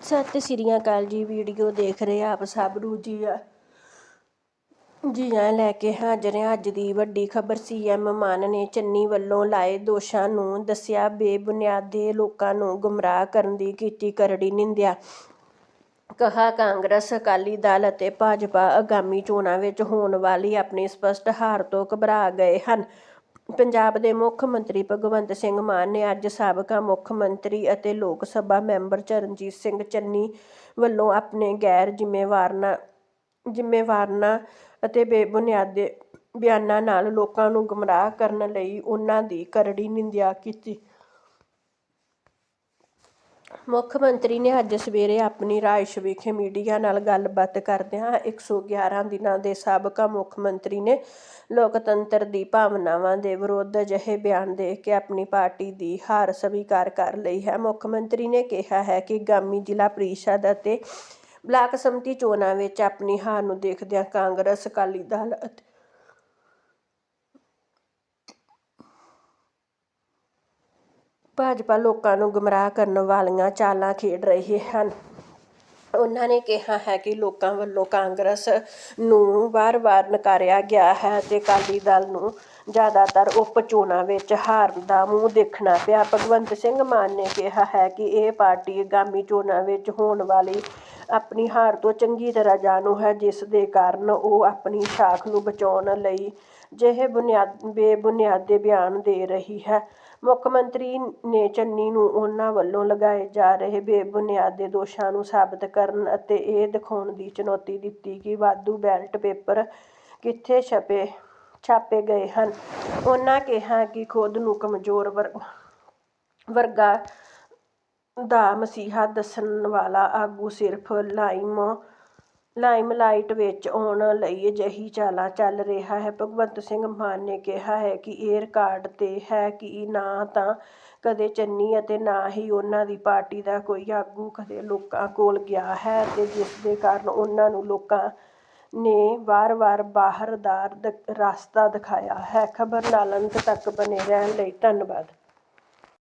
ਸਤਿ ਸ੍ਰੀ ਅਕਾਲ ਜੀ, ਵੀਡੀਓ ਦੇਖ ਰਹੇ ਆਪ ਸਭ ਨੂੰ ਜੀ। ਆ ਜੀ ਆ ਲੈ ਕੇ ਹਾਜ਼ਰ ਹਾਂ। ਅੱਜ ਦੀ ਵੱਡੀ ਖਬਰ ਸੀਐਮ ਮਾਨ ਨੇ ਚੰਨੀ ਵੱਲੋਂ ਲਾਏ ਦੋਸ਼ਾਂ ਨੂੰ ਦੱਸਿਆ, ਬੇਬੁਨਿਆਦੇ ਲੋਕਾਂ ਨੂੰ ਗੁੰਮਰਾਹ ਕਰਨ ਦੀ ਕੀਤੀ ਕਰੜੀ ਨਿੰਦਿਆ। ਕਹਾ, ਕਾਂਗਰਸ, ਅਕਾਲੀ ਦਲ ਅਤੇ ਭਾਜਪਾ ਆਗਾਮੀ ਚੋਣਾਂ ਵਿੱਚ ਹੋਣ ਵਾਲੀ ਆਪਣੀ ਸਪਸ਼ਟ ਹਾਰ ਤੋਂ ਘਬਰਾ ਗਏ ਹਨ। ਪੰਜਾਬ ਦੇ ਮੁੱਖ ਮੰਤਰੀ ਭਗਵੰਤ ਸਿੰਘ ਮਾਨ ਨੇ ਅੱਜ ਸਾਬਕਾ ਮੁੱਖ ਮੰਤਰੀ ਅਤੇ ਲੋਕ ਸਭਾ ਮੈਂਬਰ ਚਰਨਜੀਤ ਸਿੰਘ ਚੰਨੀ ਵੱਲੋਂ ਆਪਣੇ ਗੈਰ ਜ਼ਿੰਮੇਵਾਰਨਾ ਜ਼ਿੰਮੇਵਾਰਨਾ ਅਤੇ ਬੇਬੁਨਿਆਦੇ ਬਿਆਨਾਂ ਨਾਲ ਲੋਕਾਂ ਨੂੰ ਗੁੰਮਰਾਹ ਕਰਨ ਲਈ ਉਹਨਾਂ ਦੀ ਕਰੜੀ ਨਿੰਦਿਆ ਕੀਤੀ। ਮੁੱਖ ਮੰਤਰੀ ਨੇ ਅੱਜ ਸਵੇਰੇ ਆਪਣੀ ਰਾਇਸ਼ ਵਿਖੇ ਮੀਡੀਆ ਨਾਲ ਗੱਲਬਾਤ ਕਰਦਿਆਂ 111 ਦਿਨਾਂ ਦੇ ਸਾਬਕਾ ਮੁੱਖ ਮੰਤਰੀ ਨੇ ਲੋਕਤੰਤਰ ਦੀ ਭਾਵਨਾਵਾਂ ਦੇ ਵਿਰੁੱਧ ਅਜਿਹੇ ਬਿਆਨ ਦੇ ਕੇ ਆਪਣੀ ਪਾਰਟੀ ਦੀ ਹਾਰ ਸਵੀਕਾਰ ਕਰ ਲਈ ਹੈ। ਮੁੱਖ ਮੰਤਰੀ ਨੇ ਕਿਹਾ ਹੈ ਕਿ ਗਾਮੀ ਜ਼ਿਲ੍ਹਾ ਪ੍ਰੀਸ਼ਦ ਅਤੇ ਬਲਾਕ ਸਮਿਤੀ ਚੋਣਾਂ ਵਿੱਚ ਆਪਣੀ ਹਾਰ ਨੂੰ ਦੇਖਦਿਆਂ ਕਾਂਗਰਸ, ਅਕਾਲੀ ਦਲ ਅਤੇ ਭਾਜਪਾ ਲੋਕਾਂ ਨੂੰ ਗੁੰਮਰਾਹ ਕਰਨ ਵਾਲੀਆਂ ਚਾਲਾਂ ਖੇਡ ਰਹੇ ਹਨ। ਉਹਨਾਂ ਨੇ ਕਿਹਾ ਹੈ ਕਿ ਲੋਕਾਂ ਵੱਲੋਂ ਕਾਂਗਰਸ ਨੂੰ ਵਾਰ-ਵਾਰ ਨਕਾਰਿਆ ਗਿਆ ਹੈ ਅਤੇ ਅਕਾਲੀ ਦਲ ਨੂੰ ਜ਼ਿਆਦਾਤਰ ਉਪ ਚੋਣਾਂ ਵਿੱਚ ਹਾਰ ਦਾ ਮੂੰਹ ਦੇਖਣਾ ਪਿਆ। ਭਗਵੰਤ ਸਿੰਘ ਮਾਨ ਨੇ ਕਿਹਾ ਹੈ ਕਿ ਇਹ ਪਾਰਟੀ ਆਗਾਮੀ ਚੋਣਾਂ ਵਿੱਚ ਹੋਣ ਵਾਲੀ ਆਪਣੀ ਹਾਰ ਤੋਂ ਚੰਗੀ ਤਰ੍ਹਾਂ ਜਾਣੂ ਹੈ, ਜਿਸ ਦੇ ਕਾਰਨ ਉਹ ਆਪਣੀ ਸਾਖ ਨੂੰ ਬਚਾਉਣ ਲਈ ਜਿਹੇ ਬੁਨਿਆਦ ਬੇਬੁਨਿਆਦੇ ਬਿਆਨ ਦੇ ਰਹੀ ਹੈ। ਮੁੱਖ ਮੰਤਰੀ ਨੇ ਚੰਨੀ ਨੂੰ ਉਹਨਾਂ ਵੱਲੋਂ ਲਗਾਏ ਜਾ ਰਹੇ ਬੇਬੁਨਿਆਦੇ ਦੋਸ਼ਾਂ ਨੂੰ ਸਾਬਤ ਕਰਨ ਅਤੇ ਇਹ ਦਿਖਾਉਣ ਦੀ ਚੁਣੌਤੀ ਦਿੱਤੀ ਕਿ ਵਾਧੂ ਬੈਲਟ ਪੇਪਰ ਕਿੱਥੇ ਛਪੇ, ਛਾਪੇ ਗਏ ਹਨ। ਉਹਨਾਂ ਕਿਹਾ ਕਿ ਖੁਦ ਨੂੰ ਕਮਜ਼ੋਰ ਵਰ- ਵਰਗਾ ਦਾ ਮਸੀਹਾ ਦੱਸਣ ਵਾਲਾ ਆਗੂ ਸਿਰਫ ਲਾਈਮ ਲਾਈਮਲਾਈਟ ਵਿੱਚ ਆਉਣ ਲਈ ਅਜਿਹੀ ਚਾਲਾਂ ਚੱਲ ਰਿਹਾ ਹੈ। ਭਗਵੰਤ ਸਿੰਘ ਮਾਨ ਨੇ ਕਿਹਾ ਹੈ ਕਿ ਇਹ ਰਿਕਾਰਡ ਤੇ ਹੈ ਕਿ ਨਾ ਤਾਂ ਕਦੇ ਚੰਨੀ ਅਤੇ ਨਾ ਹੀ ਉਹਨਾਂ ਦੀ ਪਾਰਟੀ ਦਾ ਕੋਈ ਆਗੂ ਕਦੇ ਲੋਕਾਂ ਕੋਲ ਗਿਆ ਹੈ ਅਤੇ ਜਿਸ ਦੇ ਕਾਰਨ ਉਹਨਾਂ ਨੂੰ ਲੋਕਾਂ ਨੇ ਵਾਰ-ਵਾਰ ਬਾਹਰ ਦਾ ਦ- ਰਸਤਾ ਦਿਖਾਇਆ ਹੈ। ਖਬਰ ਨਾਲ ਅੰਤ ਤੱਕ ਬਣੇ ਰਹਿਣ ਲਈ ਧੰਨਵਾਦ।